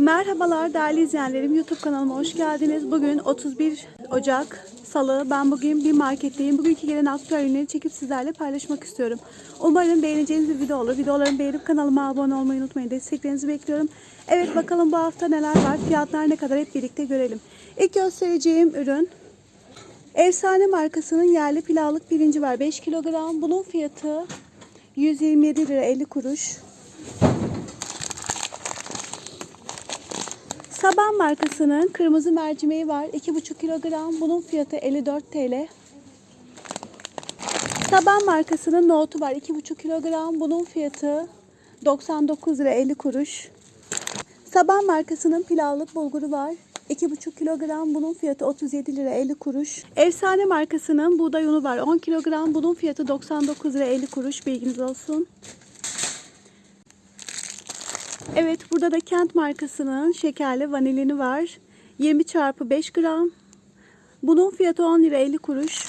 Merhabalar değerli izleyenlerim. YouTube kanalıma hoş geldiniz. Bugün 31 Ocak Salı. Ben bugün bir marketteyim. Bugünkü gelen aktüel ürünleri çekip sizlerle paylaşmak istiyorum. Umarım beğeneceğiniz bir video olur. Videolarımı beğenip kanalıma abone olmayı unutmayın. Desteklerinizi bekliyorum. Evet bakalım bu hafta neler var. Fiyatlar ne kadar hep birlikte görelim. İlk göstereceğim ürün Efsane markasının yerli pilavlık pirinci var. 5 kilogram. Bunun fiyatı 127 lira 50 kuruş. Saban markasının kırmızı mercimeği var. 2,5 kilogram. Bunun fiyatı 54 TL. Saban markasının nohutu var. 2,5 kilogram. Bunun fiyatı 99 lira 50 kuruş. Saban markasının pilavlık bulguru var. 2,5 kilogram. Bunun fiyatı 37 lira 50 kuruş. Efsane markasının buğday unu var. 10 kilogram. Bunun fiyatı 99 lira 50 kuruş. Bilginiz olsun. Evet burada da Kent markasının şekerli vanilini var. 20 çarpı 5 gram. Bunun fiyatı 10 lira 50 kuruş.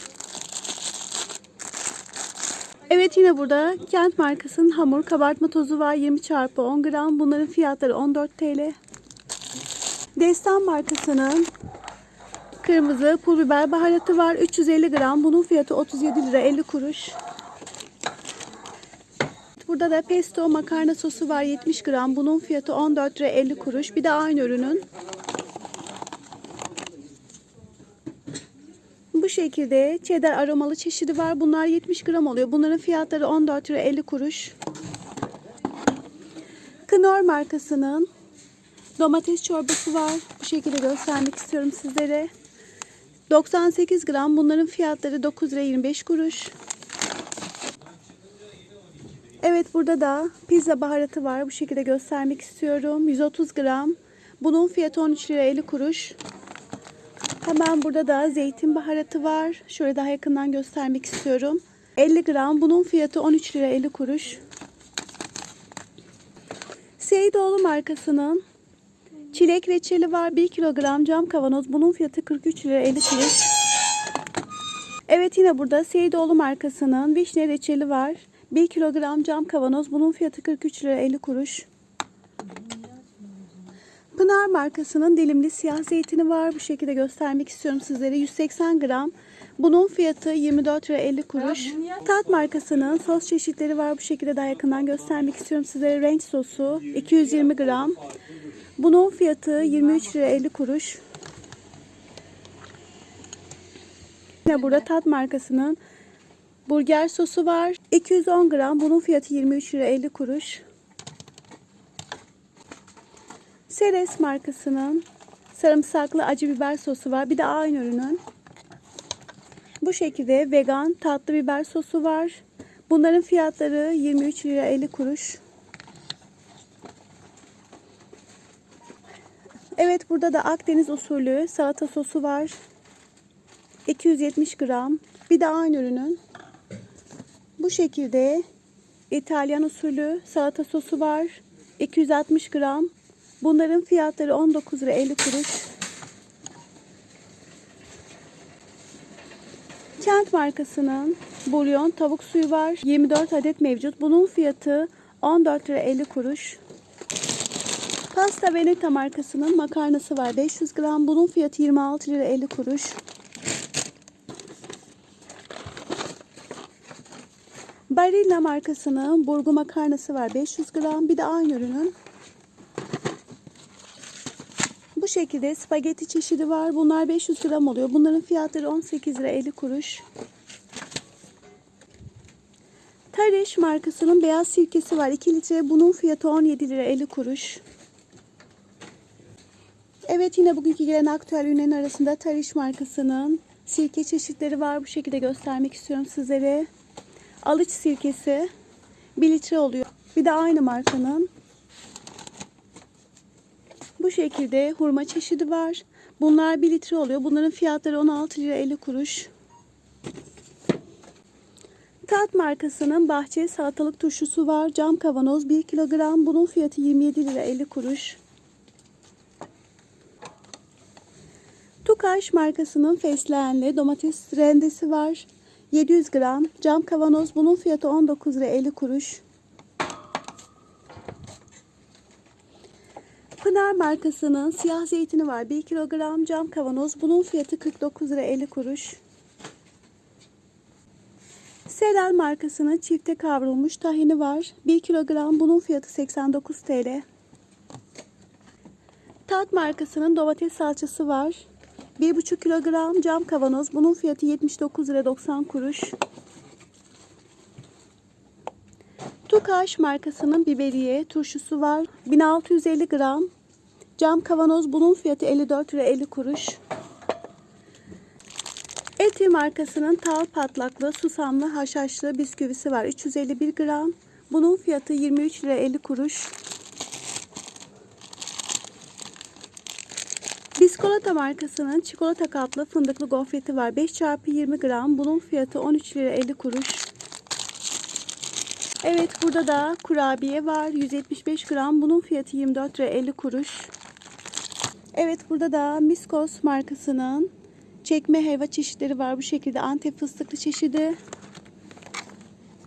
Evet yine burada Kent markasının hamur kabartma tozu var. 20 çarpı 10 gram. Bunların fiyatları 14 TL. Destan markasının kırmızı pul biber baharatı var. 350 gram. Bunun fiyatı 37 lira 50 kuruş. Burada da pesto makarna sosu var 70 gram. Bunun fiyatı 14 lira 50 kuruş. Bir de aynı ürünün. Bu şekilde cheddar aromalı çeşidi var. Bunlar 70 gram oluyor. Bunların fiyatları 14 lira 50 kuruş. Knorr markasının domates çorbası var. Bu şekilde göstermek istiyorum sizlere. 98 gram. Bunların fiyatları 9 lira 25 kuruş. Evet burada da pizza baharatı var. Bu şekilde göstermek istiyorum. 130 gram. Bunun fiyatı 13 lira 50 kuruş. Hemen burada da zeytin baharatı var. Şöyle daha yakından göstermek istiyorum. 50 gram. Bunun fiyatı 13 lira 50 kuruş. Seydoğlu markasının çilek reçeli var. 1 kilogram cam kavanoz. Bunun fiyatı 43 lira 50 kuruş. Evet yine burada Seydoğlu markasının vişne reçeli var. 1 kilogram cam kavanoz. Bunun fiyatı 43 lira 50 kuruş. Pınar markasının dilimli siyah zeytini var. Bu şekilde göstermek istiyorum sizlere. 180 gram. Bunun fiyatı 24 lira 50 kuruş. Tat markasının sos çeşitleri var. Bu şekilde daha yakından göstermek istiyorum sizlere. Ranch sosu 220 gram. Bunun fiyatı 23 lira 50 kuruş. Yine burada Tat markasının burger sosu var. 210 gram. Bunun fiyatı 23 lira 50 kuruş. Seres markasının sarımsaklı acı biber sosu var. Bir de aynı ürünün. Bu şekilde vegan tatlı biber sosu var. Bunların fiyatları 23 lira 50 kuruş. Evet burada da Akdeniz usulü salata sosu var. 270 gram. Bir de aynı ürünün. Bu şekilde İtalyan usulü salata sosu var. 260 gram. Bunların fiyatları 19 lira 50 kuruş. Kent markasının bulyon tavuk suyu var. 24 adet mevcut. Bunun fiyatı 14 lira 50 kuruş. Pasta Veneta markasının makarnası var. 500 gram. Bunun fiyatı 26 lira 50 kuruş. Barilla markasının burgu makarnası var. 500 gram. Bir de aynı ürünün. Bu şekilde spagetti çeşidi var. Bunlar 500 gram oluyor. Bunların fiyatları 18 lira 50 kuruş. Tareş markasının beyaz sirkesi var. 2 litre. Bunun fiyatı 17 lira 50 kuruş. Evet yine bugünkü gelen aktüel ürünlerin arasında Tariş markasının sirke çeşitleri var. Bu şekilde göstermek istiyorum sizlere. Alıç sirkesi 1 litre oluyor. Bir de aynı markanın bu şekilde hurma çeşidi var. Bunlar 1 litre oluyor. Bunların fiyatları 16 lira 50 kuruş. Tat markasının bahçe salatalık turşusu var. Cam kavanoz 1 kilogram. Bunun fiyatı 27 lira 50 kuruş. Tukaş markasının fesleğenli domates rendesi var. 700 gram cam kavanoz. Bunun fiyatı 19 lira 50 kuruş. Pınar markasının siyah zeytini var. 1 kilogram cam kavanoz. Bunun fiyatı 49 lira 50 kuruş. Serel markasının çifte kavrulmuş tahini var. 1 kilogram bunun fiyatı 89 TL. Tat markasının domates salçası var. 1,5 kilogram cam kavanoz. Bunun fiyatı 79 lira 90 kuruş. Tukaş markasının biberiye turşusu var. 1650 gram. Cam kavanoz bunun fiyatı 54 lira 50 kuruş. Eti markasının tal patlaklı susamlı haşhaşlı bisküvisi var. 351 gram. Bunun fiyatı 23 lira 50 kuruş. Biskolata markasının çikolata kaplı fındıklı gofreti var. 5 çarpı 20 gram. Bunun fiyatı 13 lira 50 kuruş. Evet burada da kurabiye var. 175 gram. Bunun fiyatı 24 lira 50 kuruş. Evet burada da Miskos markasının çekme helva çeşitleri var. Bu şekilde Antep fıstıklı çeşidi.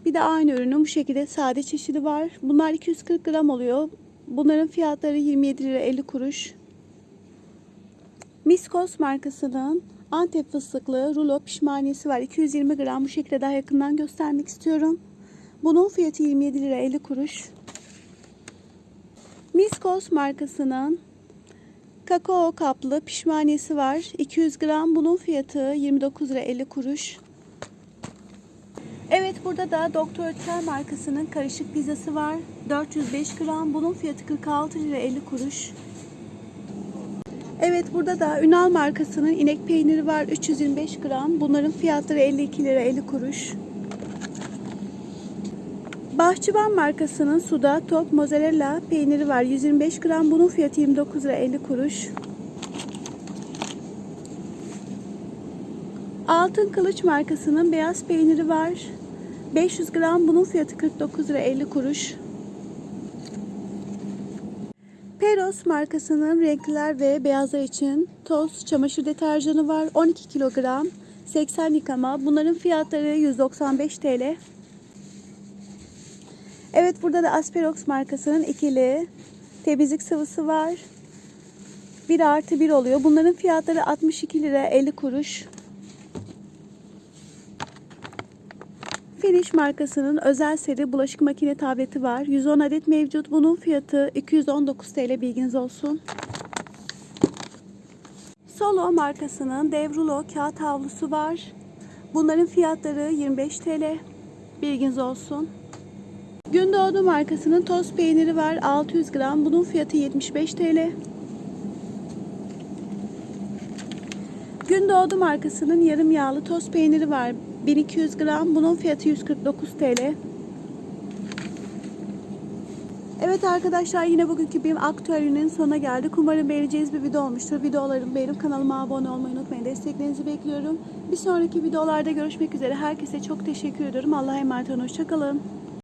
Bir de aynı ürünün bu şekilde sade çeşidi var. Bunlar 240 gram oluyor. Bunların fiyatları 27 lira 50 kuruş. Miskos markasının Antep fıstıklı rulo pişmaniyesi var. 220 gram. Bu şekilde daha yakından göstermek istiyorum. Bunun fiyatı 27 lira 50 kuruş. Miskos markasının kakao kaplı pişmaniyesi var. 200 gram. Bunun fiyatı 29 lira 50 kuruş. Evet burada da Doktor Ötker markasının karışık pizzası var. 405 gram. Bunun fiyatı 46 lira 50 kuruş. Evet burada da Ünal markasının inek peyniri var. 325 gram. Bunların fiyatları 52 lira 50 kuruş. Bahçıvan markasının suda top mozzarella peyniri var. 125 gram. Bunun fiyatı 29 lira 50 kuruş. Altın Kılıç markasının beyaz peyniri var. 500 gram. Bunun fiyatı 49 lira 50 kuruş. Peros markasının renkliler ve beyazlar için toz çamaşır deterjanı var. 12 kilogram. 80 yıkama. Bunların fiyatları 195 TL. Evet burada da Asperox markasının ikili temizlik sıvısı var. 1 artı 1 oluyor. Bunların fiyatları 62 lira 50 kuruş. Finish markasının özel seri bulaşık makine tableti var. 110 adet mevcut. Bunun fiyatı 219 TL bilginiz olsun. Solo markasının Devrulo kağıt havlusu var. Bunların fiyatları 25 TL. Bilginiz olsun. Gündoğdu markasının toz peyniri var. 600 gram. Bunun fiyatı 75 TL. Gündoğdu markasının yarım yağlı toz peyniri var. 1200 gram. Bunun fiyatı 149 TL. Evet arkadaşlar yine bugünkü bir aktüelinin sonuna geldik. Umarım beğeneceğiniz bir video olmuştur. Videolarımı beğenip kanalıma abone olmayı unutmayın. Desteklerinizi bekliyorum. Bir sonraki videolarda görüşmek üzere. Herkese çok teşekkür ederim. Allah'a emanet olun. Hoşçakalın.